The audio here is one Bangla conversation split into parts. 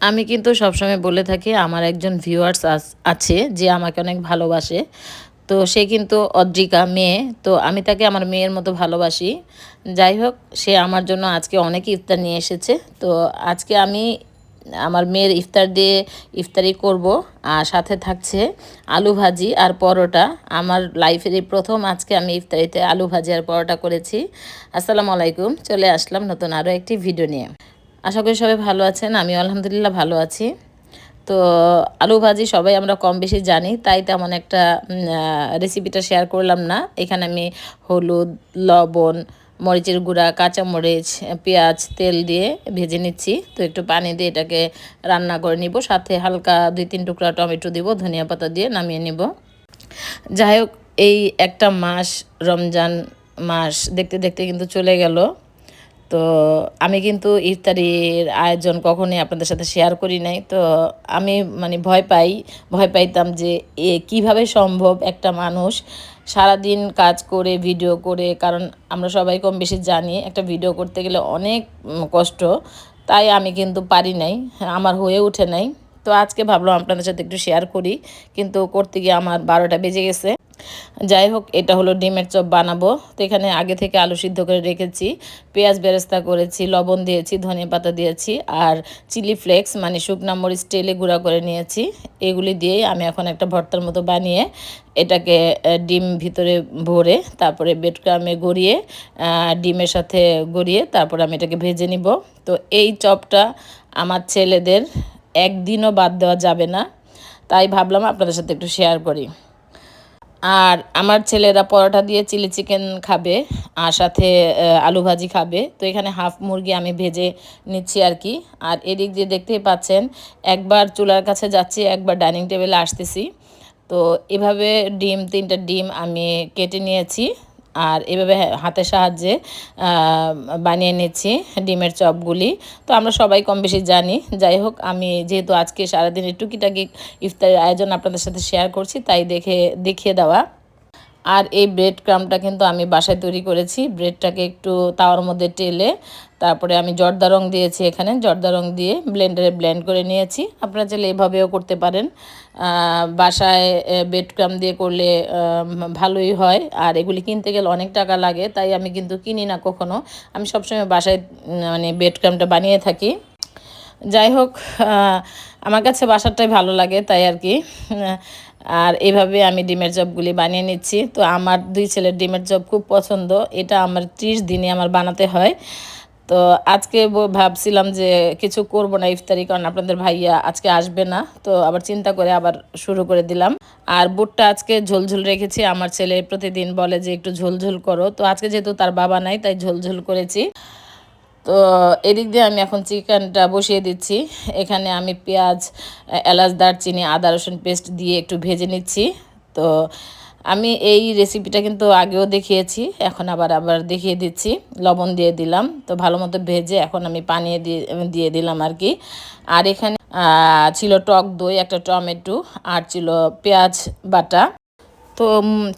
আমি কিন্তু সবসময় বলে থাকি, আমার একজন ভিউয়ার্স আছে যে আমাকে অনেক ভালোবাসে। তো সে কিন্তু অদ্রিকা মেয়ে, তো আমি তাকে আমার মেয়ের মতো ভালোবাসি। যাই হোক, সে আমার জন্য আজকে অনেক ইফতার নিয়ে এসেছে। তো আজকে আমি আমার মেয়ের ইফতার দিয়ে ইফতারি করব, আর সাথে থাকছে আলু ভাজি আর পরোটা। আমার লাইফের এই প্রথম আজকে আমি ইফতারিতে আলু ভাজি আর পরোটা করেছি। আসসালামু আলাইকুম, চলে আসলাম নতুন আরও একটি ভিডিও নিয়ে। আশা করি সবাই ভালো আছেন আমি আলহামদুলিল্লাহ ভালো আছি। তো আলু ভাজি সবাই আমরা কম বেশি জানি, তাই তেমন একটা রেসিপিটা শেয়ার করলাম না। এখানে আমি হলুদ, লবণ, মরিচের গুঁড়া, কাঁচামরিচ, পেঁয়াজ, তেল দিয়ে ভেজে নিচ্ছি। তো একটু পানি দিয়ে এটাকে রান্না করে নিব, সাথে হালকা দুই তিন টুকরা টমেটো দিব, ধনিয়া পাতা দিয়ে নামিয়ে নিব। যাই হোক, এই একটা মাস, রমজান মাস দেখতে দেখতে কিন্তু চলে গেল। তো আমি কিন্তু ইফতারির আয়োজন কখনোই আপনাদের সাথে শেয়ার করি নাই। তো আমি মানে ভয় পাই, ভয় পাইতাম যে এ কীভাবে সম্ভব একটা মানুষ সারাদিন কাজ করে ভিডিও করে, কারণ আমরা সবাই কম বেশি জানি, একটা ভিডিও করতে গেলে অনেক কষ্ট, তাই আমি কিন্তু পারি নাই, আমার হয়ে ওঠে নাই। তো আজকে ভাবলাম আপনাদের সাথে একটু শেয়ার করি, কিন্তু করতে গিয়ে আমার বারোটা বেজে গেছে। যাই হোক এটা হলো ডিমের চপ বানাবো। তো এখানে আগে থেকে আলু সিদ্ধ করে রেখেছি, পেঁয়াজ বেরেস্তা করেছি, লবণ দিয়েছি ধনিয়া পাতা দিয়েছি আর চিলি ফ্লেক্স মানে শুকনা মরিচ তেলে গুঁড়া করে নিয়েছি। এগুলি দিয়েই আমি এখন একটা ভর্তার মতো বানিয়ে এটাকে ডিম ভিতরে ভরে তারপরে বেডক্রামে গড়িয়ে ডিমের সাথে গড়িয়ে তারপরে আমি এটাকে ভেজে নিব। তো এই চপটা আমার ছেলেদের একদিনও বাদ দেওয়া যাবে না। তাই ভাবলাম আপনাদের সাথে একটু শেয়ার করি। আর আমার ছেলেরা পরোটা দিয়ে চিলি চিকেন খাবে, আর সাথে আলু ভাজি খাবে। তো এখানে হাফ মুরগি আমি ভেজে নিচ্ছি আর কি। আর এদিক দিয়ে দেখতেই পাচ্ছেন, একবার চুলার কাছে যাচ্ছি, একবার ডাইনিং টেবিলে আসতেছি। তো এভাবে ডিম, তিনটা ডিম আমি কেটে নিয়েছি। আর এভাবে হাতের সাহায্যে বানিয়ে নিচ্ছি ডিমের চপগুলি। তো আমরা সবাই কম বেশি জানি। যাই হোক, আমি যেহেতু আজকে সারাদিনের টুকিটাকি ইফতারের আয়োজন আপনাদের সাথে শেয়ার করছি, তাই দেখে, দেখিয়ে দেওয়া। আর এই ব্রেড ক্রামটা কিন্তু আমি বাসায় তৈরি করেছি। ব্রেডটাকে একটু তাওয়ার মধ্যে টেলে তারপরে আমি জর্দা রং দিয়েছি এখানে। জর্দা রং দিয়ে ব্লেন্ডারে ব্লেন্ড করে নিয়েছি। আপনারা চাইলে এভাবেও করতে পারেন। বাসায় ব্রেড ক্রাম দিয়ে করলে ভালোই হয়। আর এগুলি কিনতে গেলে অনেক টাকা লাগে, তাই আমি কিন্তু কিনি না কখনো। আমি সবসময় বাসায় মানে ব্রেড ক্রামটা বানিয়ে থাকি। যাই হোক আমার কাছে বাসারটাই ভালো লাগে তাই আর কি। আর এভাবে আমি ডিমের জবগুলি বানিয়ে নিচ্ছি। তো আমার দুই ছেলের ডিমের জব খুব পছন্দ। এটা আমার ত্রিশ দিনে আমার বানাতে হয়। তো আজকে ভাবছিলাম যে কিছু করব না ইফতারি, কারণ আপনাদের ভাইয়া আজকে আসবে না। তো আবার চিন্তা করে আবার শুরু করে দিলাম। আর বুটটা আজকে ঝোলঝোল রেখেছি। আমার ছেলে প্রতিদিন বলে যে একটু ঝোলঝোল করো। তো আজকে যেহেতু তার বাবা নাই, তাই ঝোলঝোল করেছি। তো এদিক দিয়ে আমি এখন চিকেনটা বসিয়ে দিচ্ছি। এখানে আমি পেঁয়াজ, এলাচ, দারচিনি, আদা, রসুন পেস্ট দিয়ে একটু ভেজে নিচ্ছি। তো আমি এই রেসিপিটা কিন্তু আগেও দেখিয়েছি, এখন আবার আবার দেখিয়ে দিচ্ছি। লবণ দিয়ে দিলাম, তো ভালো মতো ভেজে এখন আমি পানিয়ে দিয়ে দিয়ে দিলাম আর কি। আর এখানে ছিল টক দই, একটা টমেটো, আর ছিল পেঁয়াজ বাটা। তো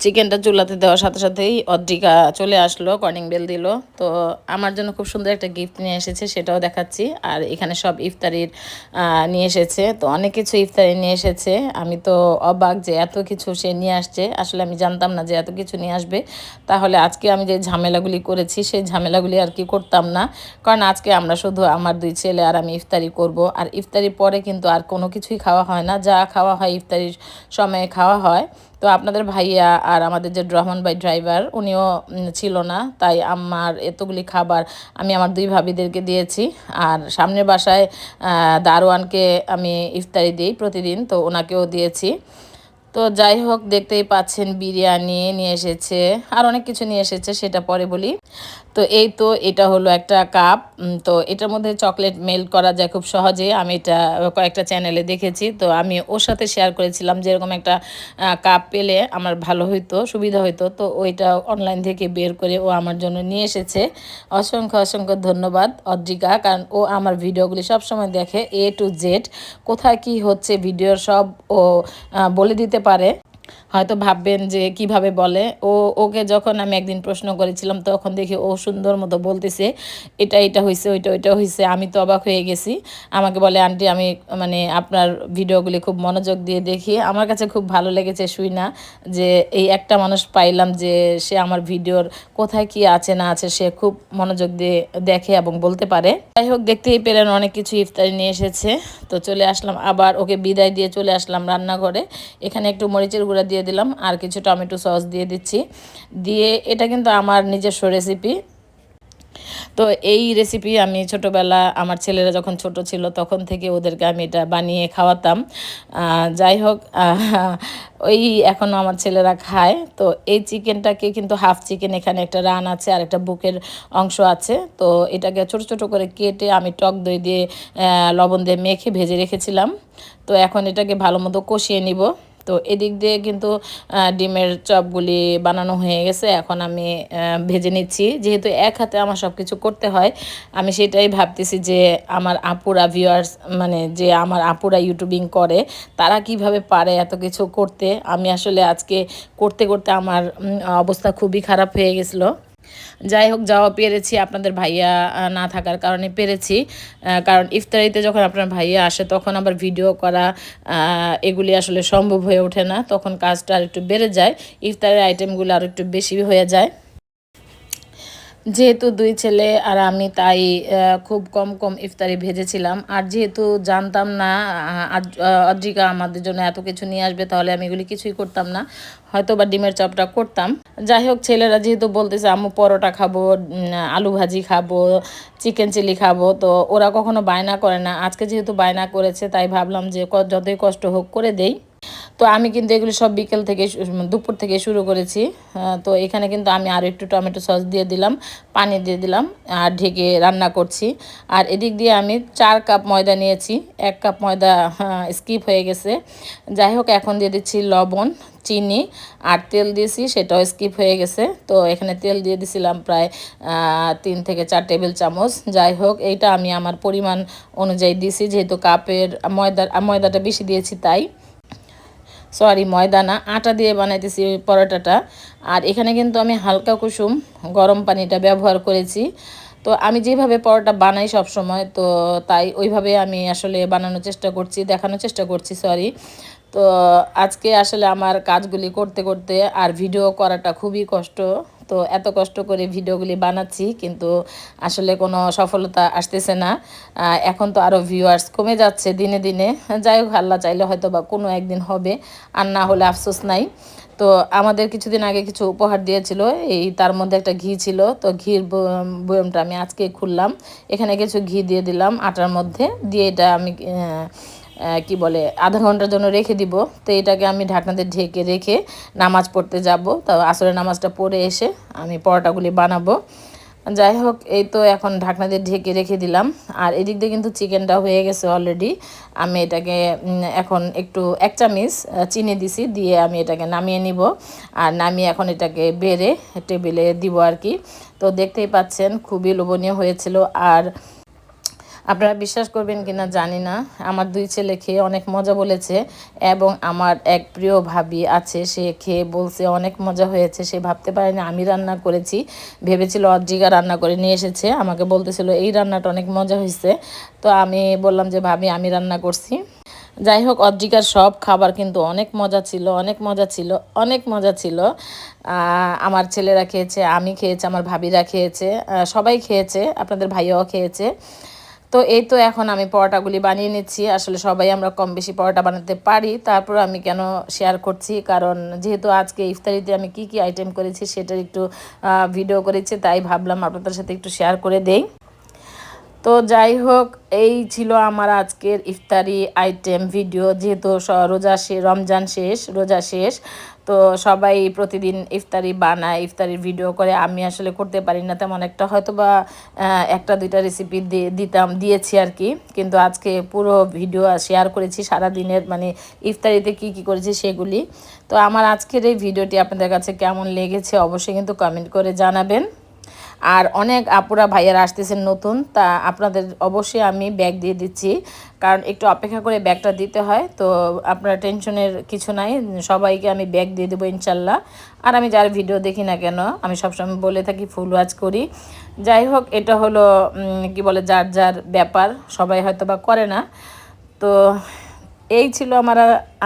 চিকেনটা চুলাতে দেওয়ার সাথে সাথেই অদ্রিকা চলে আসলো, কর্নিং বেল দিল। তো আমার জন্য খুব সুন্দর একটা গিফট নিয়ে এসেছে, সেটাও দেখাচ্ছি। আর এখানে সব ইফতারির নিয়ে এসেছে। তো অনেক কিছু ইফতারি নিয়ে এসেছে। আমি তো অবাক যে এত কিছু সে নিয়ে আসছে। আসলে আমি জানতাম না যে এত কিছু নিয়ে আসবে। তাহলে আজকে আমি যে ঝামেলাগুলি করেছি, সেই ঝামেলাগুলি আর কি করতাম না। কারণ আজকে আমরা শুধু আমার দুই ছেলে আর আমি ইফতারি করব। আর ইফতারির পরে কিন্তু আর কোনো কিছুই খাওয়া হয় না। যা খাওয়া হয় ইফতারির সময়ে খাওয়া হয়। তো আপনাদের ভাইয়া আর আমাদের যে রহমান ভাই ড্রাইভার উনিও ছিল না। তাই আমার এতগুলি খাবার আমি আমার দুই ভাবিদেরকে দিয়েছি। আর সামনের বাসায় দারোয়ানকে আমি ইফতারি দিই প্রতিদিন, তো ওনাকেও দিয়েছি। তো যাই হোক, দেখতেই পাচ্ছেন বিরিয়ানি নিয়ে এসেছে, আর অনেক কিছু নিয়ে এসেছে, সেটা পরে বলি। তো এই তো, এটা হলো একটা কাপ তো এটার মধ্যে চকলেট মেল্ট করা যায় খুব সহজে। আমি এটা কয়েকটা চ্যানেলে দেখেছি। তো আমি ওর সাথে শেয়ার করেছিলাম যে এরকম একটা কাপ পেলে আমার ভালো হইতো, সুবিধা হইতো। তো ওইটা অনলাইন থেকে বের করে ও আমার জন্য নিয়ে এসেছে। অসংখ্য অসংখ্য ধন্যবাদ অদ্রিকা, কারণ ও আমার ভিডিওগুলি সবসময় দেখে এ টু জেড কোথায় কি হচ্ছে, ভিডিওর সব ও বলে দিতে পারে। হয়তো ভাববেন যে কীভাবে বলে। ও, ওকে যখন আমি একদিন প্রশ্ন করেছিলাম, তখন দেখি ও সুন্দর মতো বলতেছে, এটা এটা হয়েছে ওইটা ওইটা হয়েছে আমি তো অবাক হয়ে গেছি। আমাকে বলে, আন্টি, আমি মানে আপনার ভিডিওগুলি খুব মনোযোগ দিয়ে দেখি। আমার কাছে খুব ভালো লেগেছে শুই না, যে এই একটা মানুষ পাইলাম যে সে আমার ভিডিওর কোথায় কি আছে, না আছে, সে খুব মনোযোগ দিয়ে দেখে এবং বলতে পারে। যাই হোক, দেখতেই পেলেন অনেক কিছু ইফতারি নিয়ে এসেছে। তো চলে আসলাম, আবার ওকে বিদায় দিয়ে চলে আসলাম রান্নাঘরে। এখানে একটু মরিচের গুঁড়া দিয়ে দিলাম আর কিছু টমেটো সস দিয়ে দিচ্ছি। দিয়ে এটা কিন্তু আমার নিজস্ব রেসিপি তো এই রেসিপি আমি ছোটোবেলা আমার ছেলেরা যখন ছোট ছিল তখন থেকে ওদেরকে আমি এটা বানিয়ে খাওয়াতাম। যাই হোক ওই এখনও আমার ছেলেরা খায়। তো এই চিকেনটাকে কিন্তু হাফ চিকেন এখানে একটা রান আছে আর একটা বুকের অংশ আছে। তো এটাকে ছোট ছোট করে কেটে আমি টক দই দিয়ে লবণ দিয়ে মেখে ভেজে রেখেছিলাম। তো এখন এটাকে ভালো মতো কষিয়ে নিব। তো এদিক দিয়ে কিন্তু ডিমের চপগুলি বানানো হয়ে গেছে। এখন আমি ভেজে নিচ্ছি। যেহেতু এক হাতে আমার সব কিছু করতে হয়, আমি সেটাই ভাবতেছি যে আমার আপুরা ভিউয়ার্স মানে যে আমার আপুরা ইউটিউবিং করে, তারা কীভাবে পারে এত কিছু করতে? আমি আসলে আজকে করতে করতে আমার অবস্থা খুবই খারাপ হয়ে গেছিল। যাই হোক যাওয়া পেরেছি আপনাদের ভাইয়া না থাকার কারণে পেরেছি। কারণ ইফতারিতে যখন আপনার ভাইয়া আসে, তখন আবার ভিডিও করা এগুলি আসলে সম্ভব হয়ে ওঠে না। তখন কাজটা আর একটু বেড়ে যায়, ইফতারের আইটেমগুলো আর একটু বেশি হয়ে যায়। যেহেতু দুই ছেলে আর আমি তাই খুব কম কম ইফতারি ভেজেছিলাম। আর যেহেতু জানতাম না অদ্রিকা আমাদের জন্য এত কিছু নিয়ে আসবে, তাহলে আমি এগুলি কিছুই করতাম না। হয়তো বা ডিমের চপটা করতাম। যাই হোক, ছেলেরা যেহেতু বলতেছে, আম্মু, পরোটা খাব আলু ভাজি খাব, চিকেন চিলি খাব। তো ওরা কখনো বায়না করে না। আজকে যেহেতু বায়না করেছে, তাই ভাবলাম যে যতই কষ্ট হোক করে দেই। তো আমি কিন্তু এগুলি সব বিকেল থেকে দুপুর থেকে শুরু করেছি। তো এখানে কিন্তু আমি আরও একটু টমেটো সস দিয়ে দিলাম, পানি দিয়ে দিলাম, আর ঢেকে রান্না করছি। আর এদিক দিয়ে আমি চার কাপ ময়দা নিয়েছি, এক কাপ ময়দা স্কিপ হয়ে গেছে। যাই হোক, এখন দিয়ে দিচ্ছি লবণ, চিনি, আর তেল দিয়েছি, সেটাও স্কিপ হয়ে গেছে। তো এখানে তেল দিয়ে দিছিলাম প্রায় তিন থেকে চার টেবিল চামচ। যাই হোক, এইটা আমি আমার পরিমাণ অনুযায়ী দিছি, যেহেতু কাপের ময়দা, ময়দাটা বেশি দিয়েছি তাই। সরি ময়দা না আটা দিয়ে বানাইতেছি পরোটাটা। আর এখানে কিন্তু আমি হালকা কুসুম, গরম পানিটা ব্যবহার করেছি। তো আমি যেভাবে পরোটা বানাই সব সময় তো তাই ওইভাবে আমি আসলে বানানোর চেষ্টা করছি, দেখানোর চেষ্টা করছি, সরি। তো আজকে আসলে আমার কাজগুলি করতে করতে আর ভিডিও করাটা খুবই কষ্ট। তো এত কষ্ট করে ভিডিওগুলি বানাচ্ছি, কিন্তু আসলে কোনো সফলতা আসতেছে না। এখন তো আরও ভিউয়ার্স কমে যাচ্ছে দিনে দিনে। যাই হোক, আল্লাহ চাইলে হয়তো বা কোনো একদিন হবে, আর না হলে আফসোস নাই। তো আমাদের কিছুদিন আগে কিছু উপহার দিয়েছিল, এই তার মধ্যে একটা ঘি ছিল, তো ঘির বয়মটা আমি আজকে খুললাম। এখানে কিছু ঘি দিয়ে দিলাম, আটার মধ্যে। দিয়ে এটা আমি কি বলে, আধা ঘণ্টার জন্য রেখে দিব। তো এটাকে আমি ঢাকনাতে ঢেকে রেখে নামাজ পড়তে যাব। তো আসলে নামাজটা পড়ে এসে আমি পরোটাগুলি বানাবো। যাই হোক, এই তো এখন ঢাকনা দিয়ে ঢেকে রেখে দিলাম। আর এদিক দিয়ে কিন্তু চিকেনটা হয়ে গেছে অলরেডি আমি এটাকে এখন একটু এক চামিচ চিনি দিছি, দিয়ে আমি এটাকে নামিয়ে নিব। আর নামিয়ে এখন এটাকে বেড়ে টেবিলে দিব আর কি। তো দেখতেই পাচ্ছেন, খুবই লোভনীয় হয়েছিল। আর আপনারা বিশ্বাস করবেন কিনা জানি না। আমার দুই ছেলে খেয়ে অনেক মজা বলেছে এবং আমার এক প্রিয় ভাবি আছে, সে খেয়ে বলছে অনেক মজা হয়েছে, সে ভাবতে পারেনি আমি রান্না করেছি। ভেবেছিল অজ্জিকা রান্না করে নিয়ে এসেছে, আমাকে বলতেছিল, এই রান্নাটা অনেক মজা হয়েছে। তো আমি বললাম যে, ভাবি, আমি রান্না করছি। যাই হোক অদ্রিকার সব খাবার কিন্তু অনেক মজা ছিল, অনেক মজা ছিল, অনেক মজা ছিল। আমার ছেলেরা খেয়েছে, আমি খেয়েছি, আমার ভাবিরা খেয়েছে সবাই খেয়েছে, আপনাদের ভাইয়াও খেয়েছে। তো এই তো এখন আমি পরোটাগুলি বানিয়ে নিচ্ছি। আসলে সবাই আমরা কম বেশি পরোটা বানাতে পারি। তারপর আমি কেন শেয়ার করছি? কারণ যেহেতু আজকে ইফতারিতে আমি কি কি আইটেম করেছি সেটার একটু ভিডিও করেছি, তাই ভাবলাম আপনাদের সাথে একটু শেয়ার করে দেই। তো যাই হোক, এই ছিল আমার আজকের ইফতারি আইটেম ভিডিও যেহেতু রোজা শেষ রমজান শেষ, রোজা শেষ তো সবাই প্রতিদিন ইফতারি বানায়, ইফতারির ভিডিও করে। আমি আসলে করতে পারি না, তেমন একটা হয়তো বা একটা, দুইটা রেসিপি দিতাম, দিয়েছি আর কি কিন্তু আজকে পুরো ভিডিও শেয়ার করেছি সারা দিনের মানে ইফতারিতে কি কি করেছি সেগুলি। তো আমার আজকের এই ভিডিওটি আপনাদের কাছে কেমন লেগেছে অবশ্যই কিন্তু কমেন্ট করে জানাবেন। আর অনেক আপুরা, ভাইয়ারা আসতেছেন নতুন, তা আপনাদের অবশ্যই আমি ব্যাগ দিয়ে দিচ্ছি। কারণ একটু অপেক্ষা করে ব্যাগটা দিতে হয়, তো আপনার টেনশনের কিছু নাই, সবাইকে আমি ব্যাগ দিয়ে দেবো ইনশাল্লাহ। আর আমি যার ভিডিও দেখি না কেন, আমি সবসময় বলে থাকি, ফুল ওয়াচ করি। যাই হোক, এটা হলো কি বলে, যার যার ব্যাপার, সবাই হয়তো বা করে না। তো এই ছিল আমার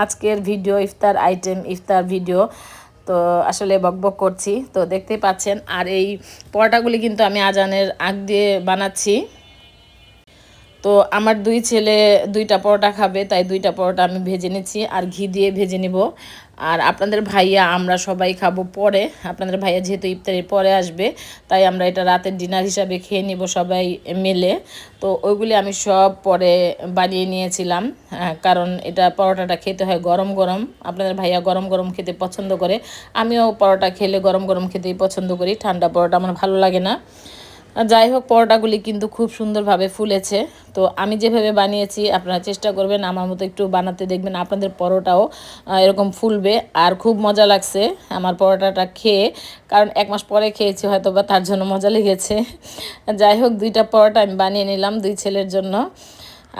আজকের ভিডিও ইফতার আইটেম ইফতার ভিডিও তো আসলে বকবক করছি। তো দেখতে পাচ্ছেন, আর এই পরোটাগুলি কিন্তু আমি আজানের আগ দিয়ে বানাচ্ছি। তো আমার দুই ছেলে দুইটা পরোটা খাবে, তাই দুইটা পরোটা আমি ভেজে নিচ্ছি, আর ঘি দিয়ে ভেজে নিব। আর আপনাদের ভাইয়া আমরা সবাই খাব পরে। আপনাদের ভাইয়া যেহেতু ইফতারির পরে আসবে, তাই আমরা এটা রাতের ডিনার হিসাবে খেয়ে নিব সবাই মিলে। তো ওইগুলি আমি সব পরে বানিয়ে নিয়েছিলাম কারণ এটা পরোটাটা খেতে হয় গরম গরম। আপনাদের ভাইয়া গরম গরম খেতে পছন্দ করে, আমিও পরোটা খেলে গরম গরম খেতেই পছন্দ করি, ঠান্ডা পরোটা আমার ভালো লাগে না। যাই হোক, পরোটাগুলি কিন্তু খুব সুন্দরভাবে ফুলেছে। তো আমি যেভাবে বানিয়েছি, আপনারা চেষ্টা করবেন আমার মতো একটু বানাতে। দেখবেন আপনাদের পরোটাও এরকম ফুলবে। আর খুব মজা লাগছে আমার পরোটাটা খেয়ে। কারণ এক মাস পরে খেয়েছি হয়তো বা তার জন্য মজা লেগেছে। যাই হোক, দুইটা পরোটা আমি বানিয়ে নিলাম দুই ছেলের জন্য।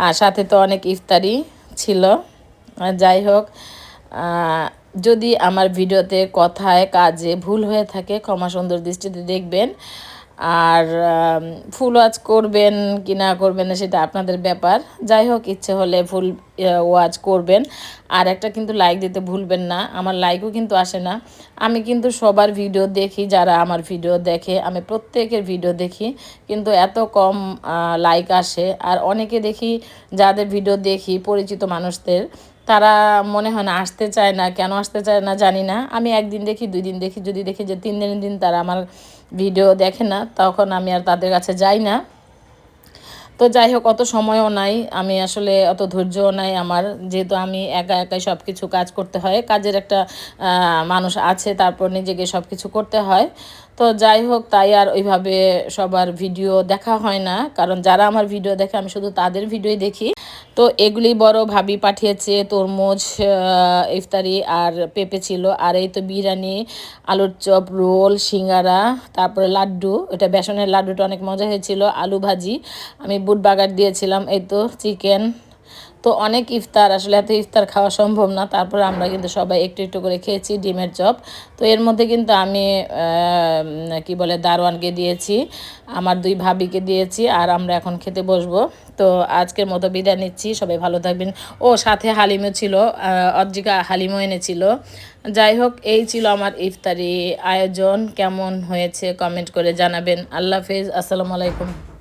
আর সাথে তো অনেক ইফতারি ছিল। যাই হোক যদি আমার ভিডিওতে কথায়, কাজে ভুল হয়ে থাকে, ক্ষমা সুন্দর দৃষ্টিতে দেখবেন। আর ফুল ওয়াচ করবেন কি না করবেন না সেটা আপনাদের ব্যাপার। যাই হোক, ইচ্ছে হলে ফুল ওয়াচ করবেন। আর একটা কিন্তু লাইক দিতে ভুলবেন না, আমার লাইকও কিন্তু আসে না। আমি কিন্তু সবার ভিডিও দেখি, যারা আমার ভিডিও দেখে, আমি প্রত্যেকের ভিডিও দেখি, কিন্তু এত কম লাইক আসে। আর অনেকে দেখি, যাদের ভিডিও দেখি, পরিচিত মানুষদের তারা মনে হয় না আসতে চায় না, কেন আসতে চায় না জানি না। আমি একদিন দেখি, দুই দিন দেখি, যদি দেখি যে তিন দিন দিন তারা আমার ভিডিও দেখে না, তখন আমি আর তাদের কাছে যাই না। তো যাই হোক, অত সময়ও নাই, আমি আসলে অত ধৈর্যও নাই আমার। যেহেতু আমি একা একাই সব কিছু কাজ করতে হয়, কাজের একটা মানুষ আছে, তারপর নিজেকে সব কিছু করতে হয়। তো যাই হোক, তাই আর ওইভাবে সবার ভিডিও দেখা হয় না, কারণ যারা আমার ভিডিও দেখে আমি শুধু তাদের ভিডিওই দেখি। তো এগুলি বড় ভাবি পাঠিয়েছে, তরমুজ ইফতারি আর পেঁপে ছিল। আর এই তো বিরিয়ানি, আলুর চপ, রোল, সিঙ্গারা, তারপরে লাড্ডু। এটা বেসনের লাড্ডুটা অনেক মজা হয়েছিল, আলু ভাজি। আমি বুট বাগার দিয়েছিলাম, এই তো চিকেন তো অনেক ইফতার, আসলে এত ইফতার খাওয়া সম্ভব না। তারপরে আমরা কিন্তু সবাই একটু একটু করে খেয়েছি, ডিমের চপ। তো এর মধ্যে কিন্তু আমি কি বলে, দারোয়ানকে দিয়েছি, আমার দুই ভাবিকে দিয়েছি, আর আমরা এখন খেতে বসবো। তো আজকের মতো বিদায় নিচ্ছি, সবাই ভালো থাকবেন। ও, সাথে হালিমও ছিল অর্জিকা হালিমও এনেছিল। যাই হোক, এই ছিল আমার ইফতারি আয়োজন। কেমন হয়েছে কমেন্ট করে জানাবেন। আল্লাহ হাফিজ, আসসালামু আলাইকুম।